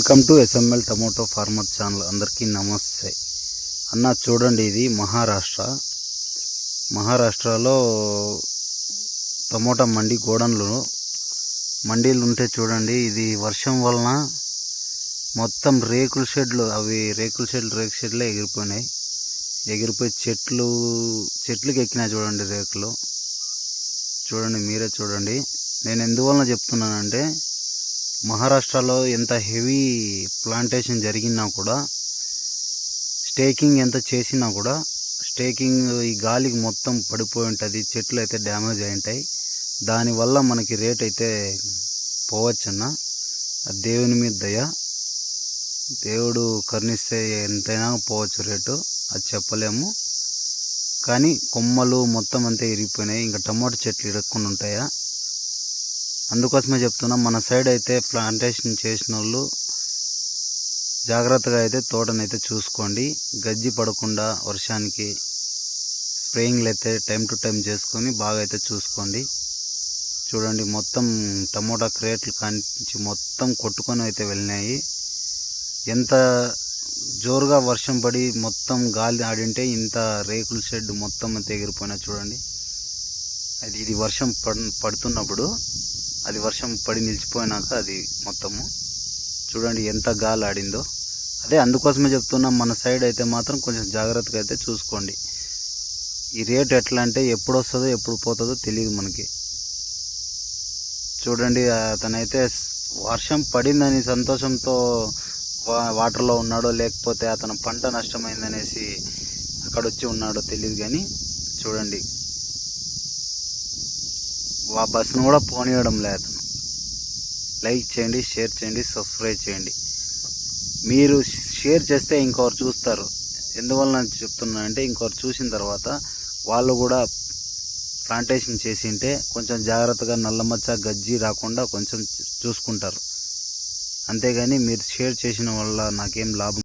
Welcome to SML tomato farmer channel. అందరికీ నమస్తే. అన్న చూడండి ఇది మహారాష్ట్ర. మహారాష్ట్రలో టమోటా మండి గోడన్లు మండీలు ఉంటే చూడండి ఇది వర్షం వలన మొత్తం రేకుల షెడ్లు అవి రేకుల షెడ్లు రేకు షెడ్లే ఎగిరిపోయినాయి. ఎగిరిపోయి చెట్లు చెట్లకు ఎక్కినాయి చూడండి రేకులు. చూడండి మీరే చూడండి. నేను ఎందువలన చెప్తున్నానంటే మహారాష్ట్రలో ఎంత హెవీ ప్లాంటేషన్ జరిగినా కూడా స్టేకింగ్ ఎంత చేసినా కూడా స్టేకింగ్ ఈ గాలికి మొత్తం పడిపోయి ఉంటుంది చెట్లు అయితే డ్యామేజ్ అయి ఉంటాయి. దానివల్ల మనకి రేట్ అయితే పోవచ్చన్న. ఆ దేవుని మీద దయ. దేవుడు కరుణిస్తే ఎంతైనా పోవచ్చు రేటు అది చెప్పలేము. కానీ కొమ్మలు మొత్తం అంతా ఇరిగిపోయినాయి. ఇంకా టమాటో చెట్లు ఇరక్కుండా ఉంటాయా? అందుకోసమే చెప్తున్నా. మన సైడ్ అయితే ప్లాంటేషన్ చేసిన వాళ్ళు జాగ్రత్తగా అయితే తోటనైతే అయితే చూసుకోండి. గజ్జి పడకుండా వర్షానికి స్ప్రేయింగ్లు అయితే టైం టు టైం చేసుకొని బాగా అయితే చూసుకోండి. చూడండి మొత్తం టమోటా క్రేట్లు కానించి మొత్తం కొట్టుకొని అయితే వెళ్ళినాయి. ఎంత జోరుగా వర్షం పడి మొత్తం గాలి ఆడింటే ఇంత రేకుల షెడ్ మొత్తం అయితే ఎగిరిపోయినా చూడండి. అది ఇది వర్షం పడుతున్నప్పుడు అది వర్షం పడి నిలిచిపోయినాక అది మొత్తము. చూడండి ఎంత గాలి ఆడిందో. అదే అందుకోసమే చెప్తున్నాం మన సైడ్ అయితే మాత్రం కొంచెం జాగ్రత్తగా అయితే చూసుకోండి. ఈ రేట్ ఎట్లా అంటే ఎప్పుడు వస్తుందో ఎప్పుడు పోతుందో తెలియదు మనకి. చూడండి అతనైతే వర్షం పడిందని సంతోషంతో వా- వాటర్లో ఉన్నాడో లేకపోతే అతను పంట నష్టమైందనేసి అక్కడ వచ్చి ఉన్నాడో తెలియదు కానీ చూడండి. ఆ బస్సును కూడా పోనీయడం లేదు. లైక్ చేయండి షేర్ చేయండి సబ్స్క్రైబ్ చేయండి. మీరు షేర్ చేస్తే ఇంకొకరు చూస్తారు. ఎందువల్ల చెప్తున్నా అంటే ఇంకొకరు చూసిన తర్వాత వాళ్ళు కూడా ప్లాంటేషన్ చేసి ఉంటే కొంచెం జాగ్రత్తగా నల్లమచ్చ గజ్జి రాకుండా కొంచెం చూసుకుంటారు. అంతేగాని మీరు షేర్ చేసిన వల్ల నాకేం లాభం